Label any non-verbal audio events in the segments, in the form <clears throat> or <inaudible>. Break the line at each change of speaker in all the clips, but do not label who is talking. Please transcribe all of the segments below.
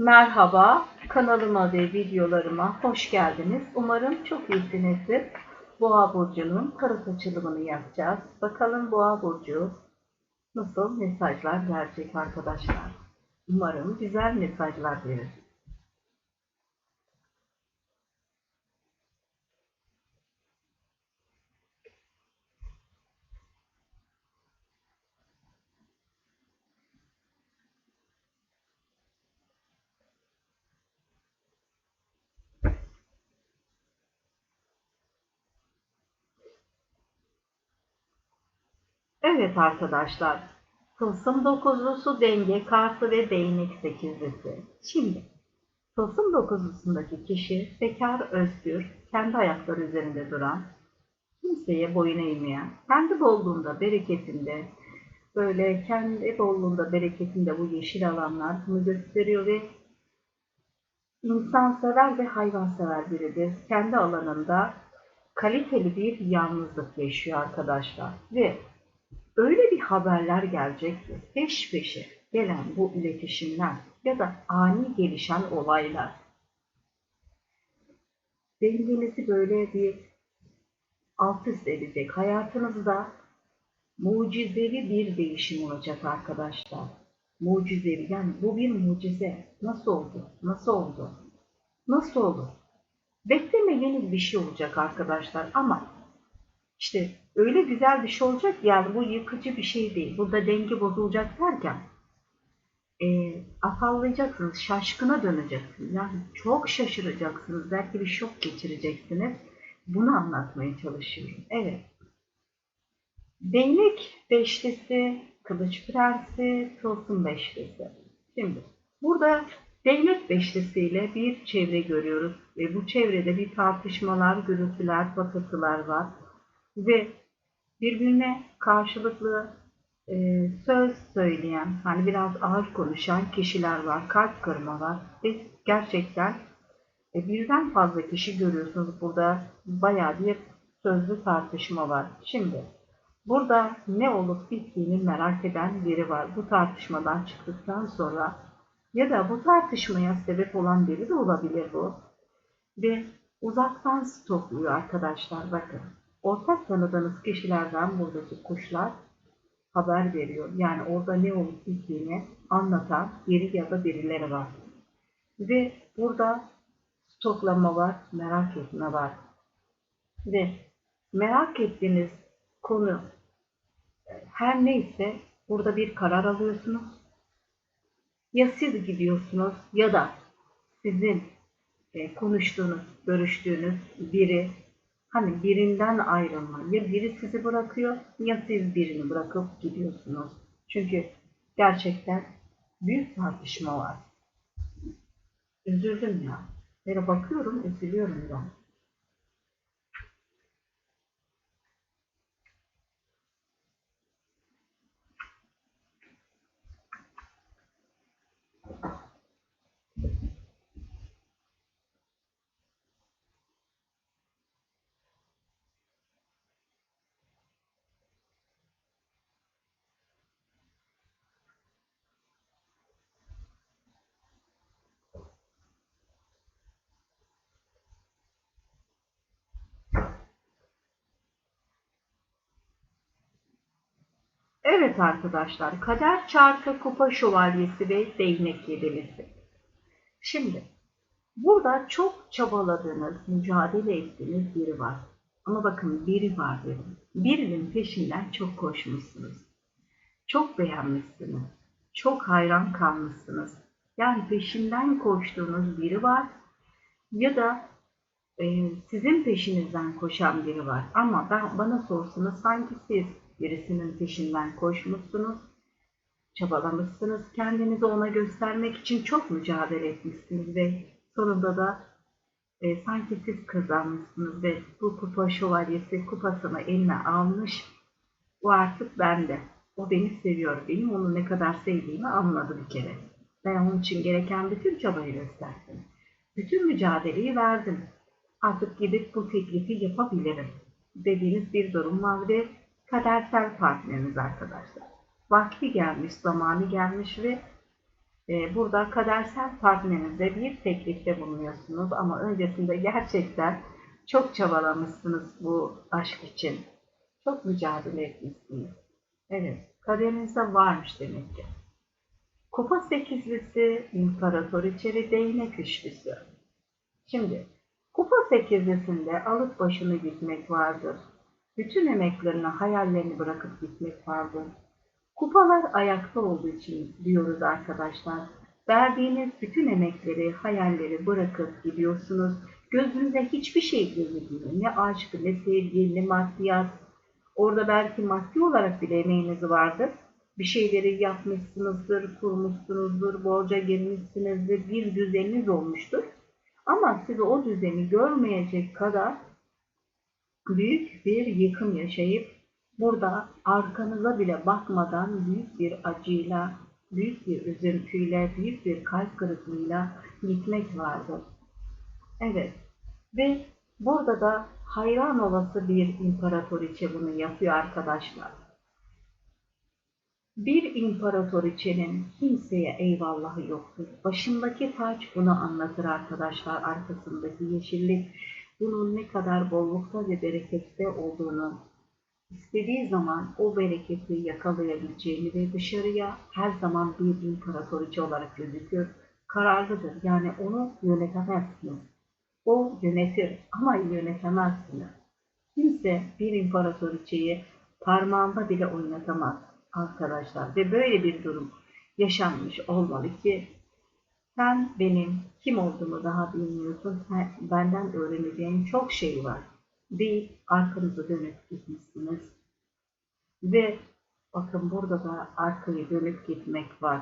Merhaba, kanalıma ve videolarıma hoş geldiniz. Umarım çok iyisinizdir. Boğa burcunun tarot açılımını yapacağız. Bakalım Boğa burcu nasıl mesajlar verecek arkadaşlar. Umarım güzel mesajlar verir. Evet arkadaşlar, tılsım dokuzlusu denge kartı ve değnek sekizlisi. Şimdi, tılsım dokuzlusundaki kişi bekar, özgür, kendi ayakları üzerinde duran, kimseye boyun eğmeyen, kendi bolluğunda, bereketinde, böyle kendi bolluğunda, bereketinde bu yeşil alanlar bunu gösteriyor ve insansever ve hayvansever biridir. Kendi alanında kaliteli bir yalnızlık yaşıyor arkadaşlar. Ve öyle bir haberler gelecek ki peş peşe gelen bu iletişimler ya da ani gelişen olaylar dengenizi böyle bir alt üst edecek. Hayatınızda mucizevi bir değişim olacak arkadaşlar. Mucizevi yani bu bir mucize. Nasıl oldu? Nasıl oldu? Nasıl olur? Beklemeyeniz bir şey olacak arkadaşlar ama işte öyle güzel bir şey olacak yani bu yıkıcı bir şey değil. Burada denge bozulacak derken e, afallayacaksınız, şaşkına döneceksiniz. Yani çok şaşıracaksınız, belki bir şok geçireceksiniz. Bunu anlatmaya çalışıyorum. Evet. Değnek beşlisi, kılıç prensi, tılsım beşlisi. Şimdi burada değnek beşlisiyle bir çevre görüyoruz. Ve bu çevrede bir tartışmalar, gürültüler, patırtılar var ve birbirine karşılıklı e, söz söyleyen, hani biraz ağır konuşan kişiler var, kalp kırma var ve gerçekten e, birden fazla kişi görüyorsunuz burada bayağı bir sözlü tartışma var. Şimdi burada ne olup bittiğini merak eden biri var. Bu tartışmadan çıktıktan sonra ya da bu tartışmaya sebep olan biri de olabilir bu. Ve uzaktan stokluyor arkadaşlar bakın ortak tanıdığınız kişilerden buradaki kuşlar haber veriyor. Yani orada ne olup bittiğini anlatan biri ya da birileri var. Ve burada stoklama var, merak etme var. Ve merak ettiğiniz konu her neyse burada bir karar alıyorsunuz. Ya siz gidiyorsunuz ya da sizin e, konuştuğunuz, görüştüğünüz biri Hani birinden ayrılma. Ya biri sizi bırakıyor ya siz birini bırakıp gidiyorsunuz. Çünkü gerçekten büyük tartışma var. Üzüldüm ya. Böyle bakıyorum üzülüyorum ya. Evet arkadaşlar, kader çarkı kupa şövalyesi ve değnek yedilisi. Şimdi burada çok çabaladığınız, mücadele ettiğiniz biri var. Ama bakın biri var dedim. Birinin peşinden çok koşmuşsunuz. Çok beğenmişsiniz. Çok hayran kalmışsınız. Yani peşinden koştuğunuz biri var. Ya da e, sizin peşinizden koşan biri var. Ama ben, bana sorsanız sanki siz birisinin peşinden koşmuşsunuz, çabalamışsınız, kendinizi ona göstermek için çok mücadele etmişsiniz ve sonunda da e, sanki siz kazanmışsınız ve bu kupa şövalyesi kupasını eline almış, o artık bende. O beni seviyor. Benim onu ne kadar sevdiğimi anladı bir kere. Ben onun için gereken bütün çabayı gösterdim. Bütün mücadeleyi verdim. Artık gidip bu teklifi yapabilirim dediğiniz bir durum var ve kadersel partneriniz arkadaşlar. Vakti gelmiş, zamanı gelmiş ve e, burada kadersel partnerinize bir teklifte bulunuyorsunuz ama öncesinde gerçekten çok çabalamışsınız bu aşk için. Çok mücadele etmişsiniz. Evet, kaderinizde varmış demek ki. Kupa sekizlisi, imparatoriçe değnek üçlüsü. Şimdi, kupa sekizlisinde alıp başını gitmek vardır. Bütün emeklerini, hayallerini bırakıp gitmek vardır. Kupalar ayakta olduğu için diyoruz arkadaşlar. Verdiğiniz bütün emekleri, hayalleri bırakıp gidiyorsunuz. Gözünüze hiçbir şey gözükmüyor. Ne aşk, ne sevgi, ne maddiyat. Orada belki maddi olarak bile emeğiniz vardır. Bir şeyleri yapmışsınızdır, kurmuşsunuzdur, borca girmişsinizdir, bir düzeniniz olmuştur. Ama siz o düzeni görmeyecek kadar büyük bir yıkım yaşayıp burada arkanıza bile bakmadan büyük bir acıyla, büyük bir üzüntüyle, büyük bir kalp kırıklığıyla gitmek vardır. Evet ve burada da hayran olası bir imparatoriçe bunu yapıyor arkadaşlar. Bir imparatoriçenin kimseye eyvallahı yoktur. Başındaki taç bunu anlatır arkadaşlar. Arkasındaki yeşillik bunun ne kadar bollukta ve berekette olduğunu istediği zaman o bereketi yakalayabileceğini ve dışarıya her zaman bir imparatoriçe olarak gözükür. Kararlıdır. Yani onu yönetemezsiniz. O yönetir ama yönetemezsiniz. Kimse bir imparatoriçeyi parmağında bile oynatamaz arkadaşlar. Ve böyle bir durum yaşanmış olmalı ki sen benim kim olduğumu daha bilmiyorsun. Benden öğreneceğin çok şey var. Deyip arkanızı dönüp gitmişsiniz. Ve bakın burada da arkayı dönüp gitmek var.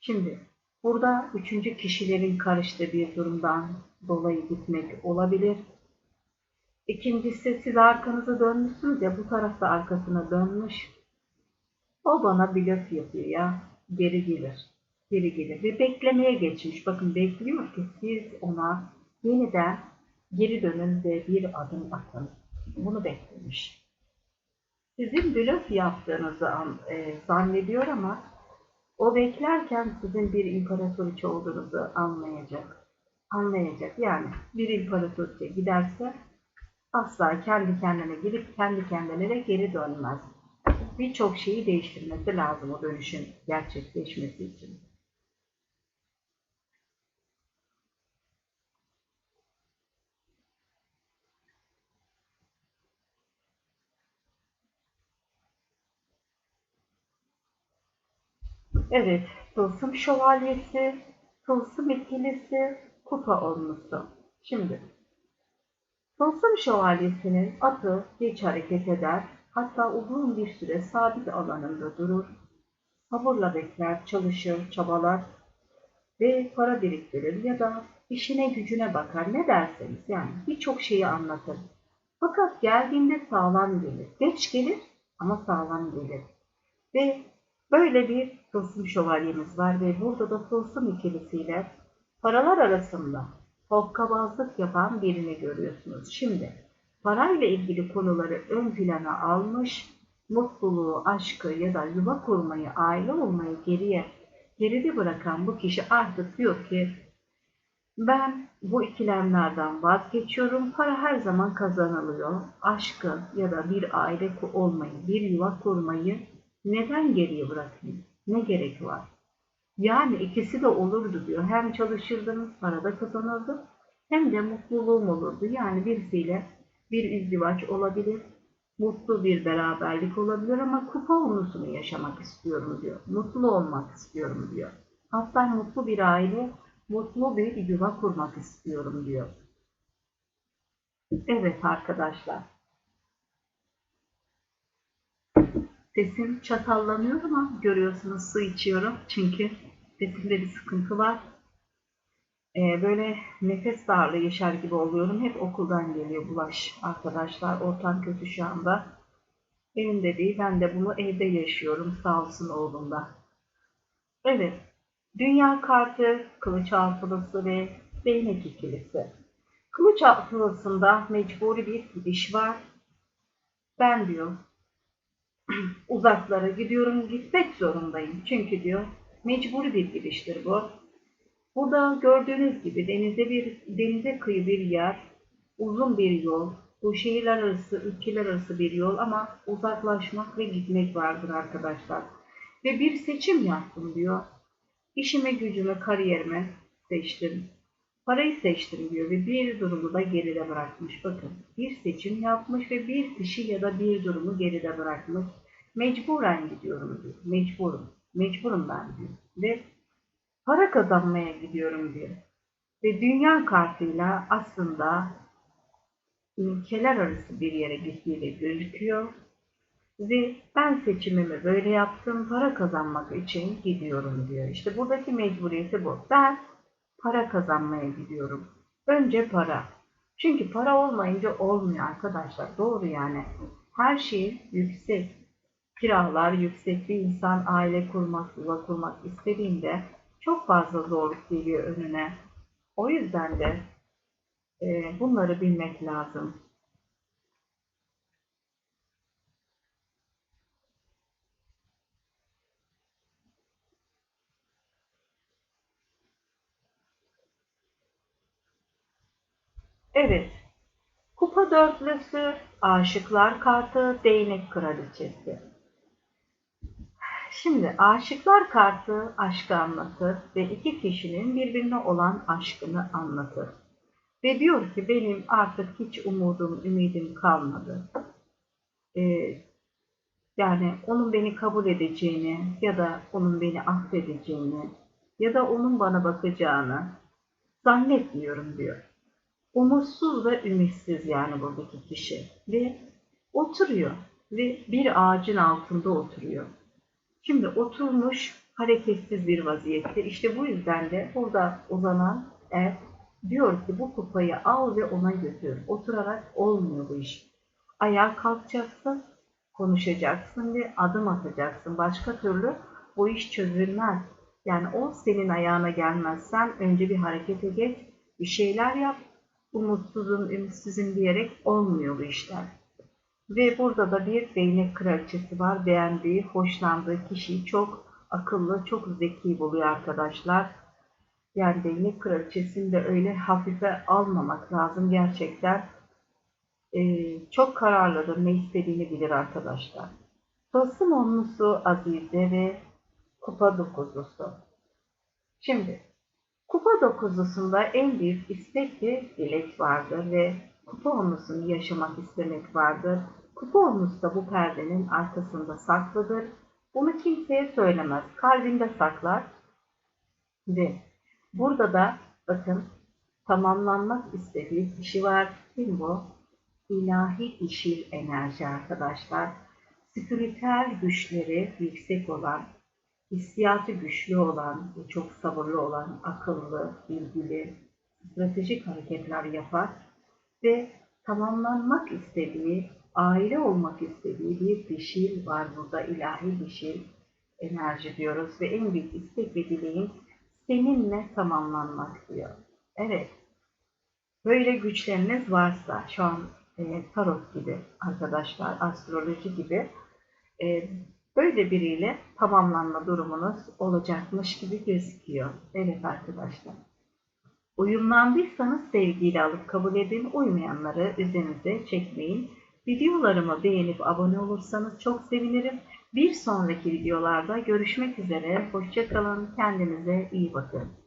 Şimdi burada üçüncü kişilerin karıştığı bir durumdan dolayı gitmek olabilir. İkincisi siz arkanızı dönmüşsünüz ya bu tarafta arkasına dönmüş. O bana blöf yapıyor ya. Geri gelir. Geri gelir. Ve beklemeye geçmiş. Bakın bekliyor ki siz ona yeniden geri dönün ve bir adım atın. Bunu beklemiş. Sizin blöf yaptığınızı e, zannediyor ama o beklerken sizin bir imparatoriçe olduğunuzu anlayacak. Anlayacak. Yani bir imparatoriçe giderse asla kendi kendine gidip kendi kendine geri dönmez. Birçok şeyi değiştirmesi lazım o dönüşün gerçekleşmesi için. Evet, tılsım şövalyesi, tılsım ikilisi, kupa olmuştu. Şimdi, tılsım şövalyesinin atı hiç hareket eder, hatta uzun bir süre sabit alanında durur, sabırla bekler, çalışır, çabalar ve para biriktirir ya da işine gücüne bakar ne derseniz yani birçok şeyi anlatır. Fakat geldiğinde sağlam gelir. Geç gelir ama sağlam gelir. Ve Böyle bir tılsım şövalyemiz var ve burada da tılsım ikilisiyle paralar arasında hokkabazlık yapan birini görüyorsunuz. Şimdi parayla ilgili konuları ön plana almış, mutluluğu, aşkı ya da yuva kurmayı, aile olmayı geriye geride bırakan bu kişi artık diyor ki ben bu ikilemlerden vazgeçiyorum. Para her zaman kazanılıyor. Aşkı ya da bir aile olmayı, bir yuva kurmayı neden geriye bırakayım? Ne gerek var? Yani ikisi de olurdu diyor. Hem çalışırdınız, para da kazanırdı. Hem de mutluluğum olurdu. Yani birisiyle bir izdivaç olabilir. Mutlu bir beraberlik olabilir ama kupa onlusunu yaşamak istiyorum diyor. Mutlu olmak istiyorum diyor. Hatta mutlu bir aile, mutlu bir yuva kurmak istiyorum diyor. Evet arkadaşlar. Sesim çatallanıyor ama görüyorsunuz su içiyorum. Çünkü sesimde bir sıkıntı var. Ee, böyle nefes darlığı yaşar gibi oluyorum. Hep okuldan geliyor bulaş arkadaşlar. Ortam kötü şu anda. Benim de değil. Ben de bunu evde yaşıyorum. Sağ olsun oğlum da. Evet. Dünya kartı, kılıç altılısı ve değnek ikilisi. Kılıç altılısında mecburi bir gidiş var. Ben diyor <clears throat> uzaklara gidiyorum, gitmek zorundayım. Çünkü diyor Mecburi bir gidiştir bu. Burada gördüğünüz gibi denize bir denize kıyı bir yer, uzun bir yol, bu şehirler arası, ülkeler arası bir yol ama uzaklaşmak ve gitmek vardır arkadaşlar. Ve bir seçim yaptım diyor. İşimi, gücümü, kariyerimi seçtim. Parayı seçtim diyor ve bir durumu da geride bırakmış. Bakın bir seçim yapmış ve bir kişi ya da bir durumu geride bırakmış. Mecburen gidiyorum diyor. Mecburum. Mecburum ben diyor. Ve para kazanmaya gidiyorum diyor. Ve dünya kartıyla aslında ülkeler arası bir yere gittiği de gözüküyor. Ve ben seçimimi böyle yaptım, para kazanmak için gidiyorum diyor. İşte buradaki mecburiyeti bu. Ben para kazanmaya gidiyorum. Önce para. Çünkü para olmayınca olmuyor arkadaşlar. Doğru yani. Her şey yüksek. Kiralar yüksek bir insan aile kurmak, yuva kurmak istediğinde çok fazla zorluk geliyor önüne. O yüzden de e, bunları bilmek lazım. Evet. Kupa dörtlüsü, aşıklar kartı, değnek kraliçesi. Şimdi aşıklar kartı aşkı anlatır ve iki kişinin birbirine olan aşkını anlatır. Ve diyor ki benim artık hiç umudum, ümidim kalmadı. Ee, yani onun beni kabul edeceğini ya da onun beni affedeceğini ya da onun bana bakacağını zannetmiyorum diyor. Umutsuz ve ümitsiz yani buradaki kişi. Ve oturuyor ve bir ağacın altında oturuyor. Şimdi oturmuş hareketsiz bir vaziyette. İşte bu yüzden de burada uzanan ev diyor ki bu kupayı al ve ona götür. Oturarak olmuyor bu iş. Ayağa kalkacaksın, konuşacaksın ve adım atacaksın. Başka türlü bu iş çözülmez. Yani o senin ayağına gelmez. Sen önce bir harekete geç, bir şeyler yap. Umutsuzum, ümitsizim diyerek olmuyor bu işler. Ve burada da bir değnek kraliçesi var. Beğendiği, hoşlandığı kişiyi çok akıllı, çok zeki buluyor arkadaşlar. Yani değnek kraliçesini de öyle hafife almamak lazım gerçekten. Ee, çok kararlıdır, ne istediğini bilir arkadaşlar. Tılsım onlusu Azize ve kupa dokuzlusu. Şimdi kupa dokuzlusunda en büyük istek ve dilek vardır ve kupa onlusunu yaşamak istemek vardır. Kupa onlusu da bu perdenin arkasında saklıdır. Bunu kimseye söylemez. Kalbinde saklar. Ve burada da bakın tamamlanmak istediği kişi var. Kim bu? İlahi dişil enerji arkadaşlar. Spiritüel güçleri yüksek olan, hissiyatı güçlü olan, çok sabırlı olan, akıllı, bilgili, stratejik hareketler yapar ve tamamlanmak istediği, aile olmak istediği bir dişil var burada, ilahi dişil enerji diyoruz ve en büyük istek ve dileğin seninle tamamlanmak diyor. Evet, böyle güçleriniz varsa şu an e, tarot gibi arkadaşlar, astroloji gibi e, böyle biriyle tamamlanma durumunuz olacakmış gibi gözüküyor. Evet arkadaşlar. Uyumlandıysanız sevgiyle alıp kabul edin, uymayanları üzerinize çekmeyin. Videolarımı beğenip abone olursanız çok sevinirim. Bir sonraki videolarda görüşmek üzere. Hoşçakalın. Kendinize iyi bakın.